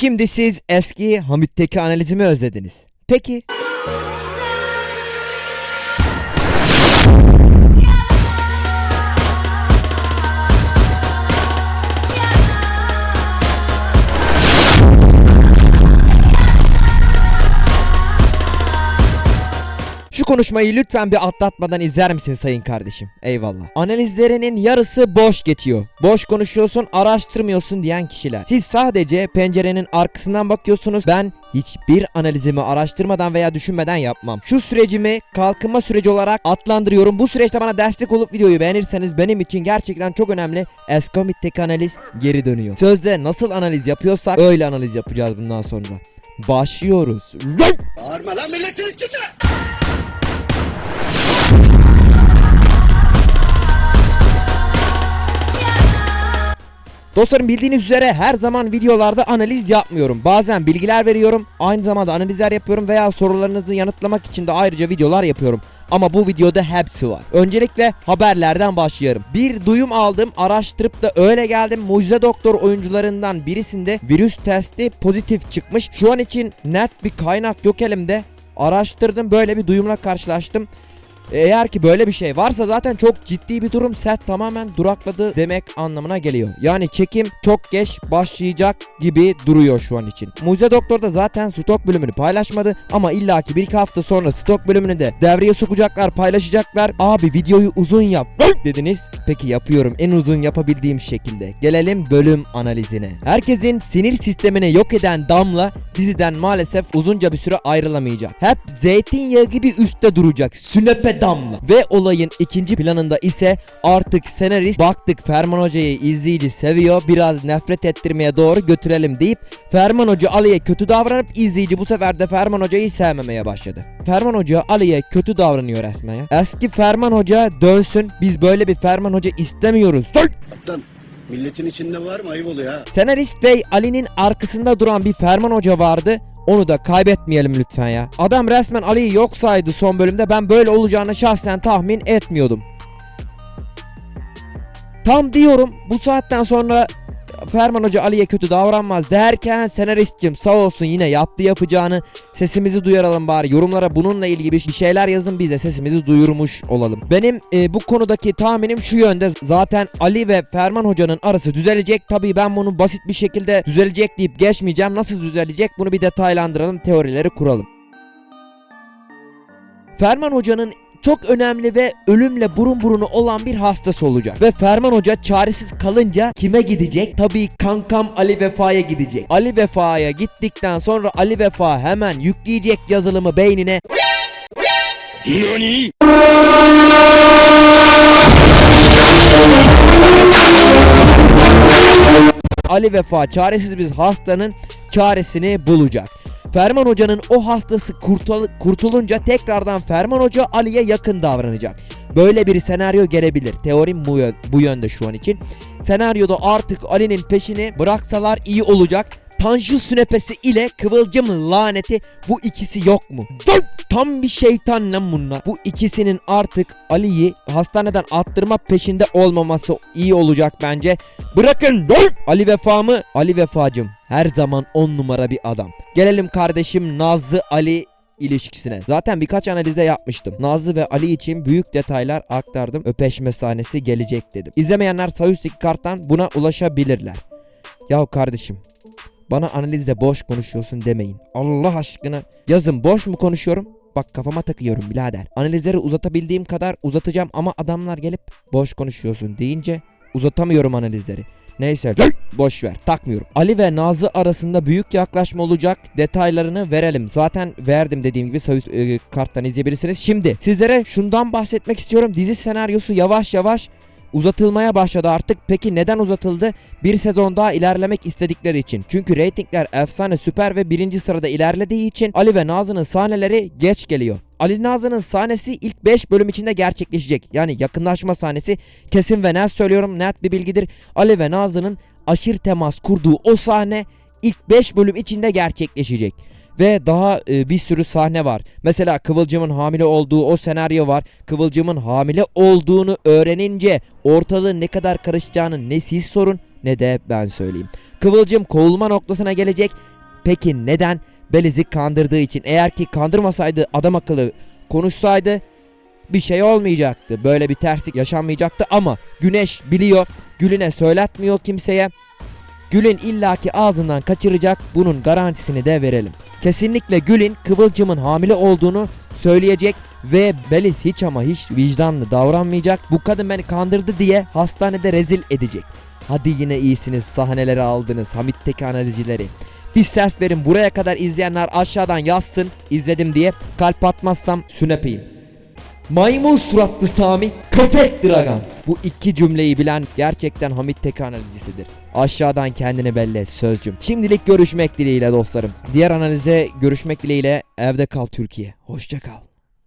Şimdi siz eski Hamit'teki analizimi özlediniz. Peki konuşmayı lütfen bir atlatmadan izler misin sayın kardeşim? Eyvallah. Analizlerinin yarısı boş geçiyor. Boş konuşuyorsun, araştırmıyorsun diyen kişiler. Siz sadece pencerenin arkasından bakıyorsunuz. Ben hiçbir analizimi araştırmadan veya düşünmeden yapmam. Şu sürecimi kalkınma süreci olarak adlandırıyorum. Bu süreçte bana destek olup videoyu beğenirseniz benim için gerçekten çok önemli. Eskomit'teki analiz geri dönüyor. Sözde nasıl analiz yapıyorsak öyle analiz yapacağız bundan sonra. Başlıyoruz. Bağırma lan milletin içinde! Dostlarım bildiğiniz üzere her zaman videolarda analiz yapmıyorum. Bazen bilgiler veriyorum, aynı zamanda analizler yapıyorum veya sorularınızı yanıtlamak için de ayrıca videolar yapıyorum. Ama bu videoda hepsi var. Öncelikle haberlerden başlayalım. Bir duyum aldım, araştırıp da öyle geldim. Mucize Doktor oyuncularından birisinde virüs testi pozitif çıkmış. Şu an için net bir kaynak yok elimde. Araştırdım, böyle bir duyumla karşılaştım. Eğer ki böyle bir şey varsa zaten çok ciddi bir durum set tamamen durakladı demek anlamına geliyor. Yani çekim çok geç başlayacak gibi duruyor şu an için. Mucize Doktor da zaten stok bölümünü paylaşmadı ama illaki bir iki hafta sonra stok bölümünü de devreye sokacaklar paylaşacaklar. Abi videoyu uzun yap dediniz. Peki yapıyorum en uzun yapabildiğim şekilde. Gelelim bölüm analizine. Herkesin sinir sistemini yok eden Damla diziden maalesef uzunca bir süre ayrılamayacak. Hep zeytinyağı gibi üstte duracak. Sünepe Damla. Ve olayın ikinci planında ise artık senarist baktık Ferman Hoca'yı izleyici seviyor biraz nefret ettirmeye doğru götürelim deyip Ferman Hoca Ali'ye kötü davranıp izleyici bu sefer de Ferman Hoca'yı sevmemeye başladı. Ferman Hoca Ali'ye kötü davranıyor resmen. Eski Ferman Hoca dönsün biz böyle bir Ferman Hoca istemiyoruz. Dur! Kaptan, milletin içinde var mı? Ayıp oluyor ha. Senarist Bey Ali'nin arkasında duran bir Ferman Hoca vardı. Onu da kaybetmeyelim lütfen ya. Adam resmen Ali'yi yok saydı son bölümde. Ben böyle olacağını şahsen tahmin etmiyordum. Tam diyorum bu saatten sonra Ferman Hoca Ali'ye kötü davranmaz derken senaristçim sağ olsun yine yaptı yapacağını. Sesimizi duyuralım bari. Yorumlara bununla ilgili bir şeyler yazın. Biz de sesimizi duyurmuş olalım. Benim e, bu konudaki tahminim şu yönde. Zaten Ali ve Ferman Hoca'nın arası düzelecek. Tabii ben bunu basit bir şekilde düzelecek deyip geçmeyeceğim. Nasıl düzelecek? Bunu bir detaylandıralım. Teorileri kuralım. Ferman Hoca'nın çok önemli ve ölümle burun burunu olan bir hastası olacak. Ve Ferman Hoca çaresiz kalınca kime gidecek? Tabii kankam Ali Vefa'ya gidecek. Ali Vefa'ya gittikten sonra Ali Vefa hemen yükleyecek yazılımı beynine. Ali Vefa çaresiz bir hastanın çaresini bulacak. Ferman Hoca'nın o hastası kurtul- kurtulunca tekrardan Ferman Hoca Ali'ye yakın davranacak. Böyle bir senaryo gelebilir. Teorim bu, yön- bu yönde şu an için. Senaryoda artık Ali'nin peşini bıraksalar iyi olacak. Tanju sünepesi ile Kıvılcım laneti bu ikisi yok mu? Tam bir şeytan lan bunlar. Bu ikisinin artık Ali'yi hastaneden attırma peşinde olmaması iyi olacak bence. Bırakın! Ali Vefa mı? Ali Vefacım her zaman on numara bir adam. Gelelim kardeşim Nazlı Ali ilişkisine. Zaten birkaç analizde yapmıştım. Nazlı ve Ali için büyük detaylar aktardım. Öpeşme sahnesi gelecek dedim. İzlemeyenler sağ üstteki karttan buna ulaşabilirler. Ya kardeşim bana analizde boş konuşuyorsun demeyin. Allah aşkına yazın boş mu konuşuyorum? Bak kafama takıyorum birader. Analizleri uzatabildiğim kadar uzatacağım ama adamlar gelip boş konuşuyorsun deyince uzatamıyorum analizleri. Neyse boş ver takmıyorum. Ali ve Nazlı arasında büyük yaklaşma olacak detaylarını verelim. Zaten verdim dediğim gibi üst, e, karttan izleyebilirsiniz. Şimdi sizlere şundan bahsetmek istiyorum. Dizi senaryosu yavaş yavaş uzatılmaya başladı artık. Peki neden uzatıldı? Bir sezon daha ilerlemek istedikleri için. Çünkü reytingler efsane süper ve birinci sırada ilerlediği için Ali ve Nazlı'nın sahneleri geç geliyor. Ali Nazlı'nın sahnesi ilk 5 bölüm içinde gerçekleşecek. Yani yakınlaşma sahnesi kesin ve net söylüyorum net bir bilgidir. Ali ve Nazlı'nın aşırı temas kurduğu o sahne ilk 5 bölüm içinde gerçekleşecek. Ve daha e, bir sürü sahne var. Mesela Kıvılcım'ın hamile olduğu o senaryo var. Kıvılcım'ın hamile olduğunu öğrenince ortalığın ne kadar karışacağını ne siz sorun ne de ben söyleyeyim. Kıvılcım kovulma noktasına gelecek. Peki neden? Beliz'i kandırdığı için. Eğer ki kandırmasaydı adam akıllı konuşsaydı bir şey olmayacaktı. Böyle bir terslik yaşanmayacaktı ama Güneş biliyor. Gül'üne söyletmiyor kimseye. Gül'ün illaki ağzından kaçıracak. Bunun garantisini de verelim. Kesinlikle Gül'ün Kıvılcım'ın hamile olduğunu söyleyecek ve Beliz hiç ama hiç vicdanlı davranmayacak. Bu kadın beni kandırdı diye hastanede rezil edecek. Hadi yine iyisiniz sahneleri aldınız Hamit Teki analizcileri. Bir ses verin buraya kadar izleyenler aşağıdan yazsın izledim diye kalp atmazsam sünepeyim. Maymun suratlı Sami, köpek Dragan. Bu iki cümleyi bilen gerçekten Hamit Tek analizcisidir. Aşağıdan kendini belli et sözcüm. Şimdilik görüşmek dileğiyle dostlarım. Diğer analize görüşmek dileğiyle evde kal Türkiye. Hoşça kal.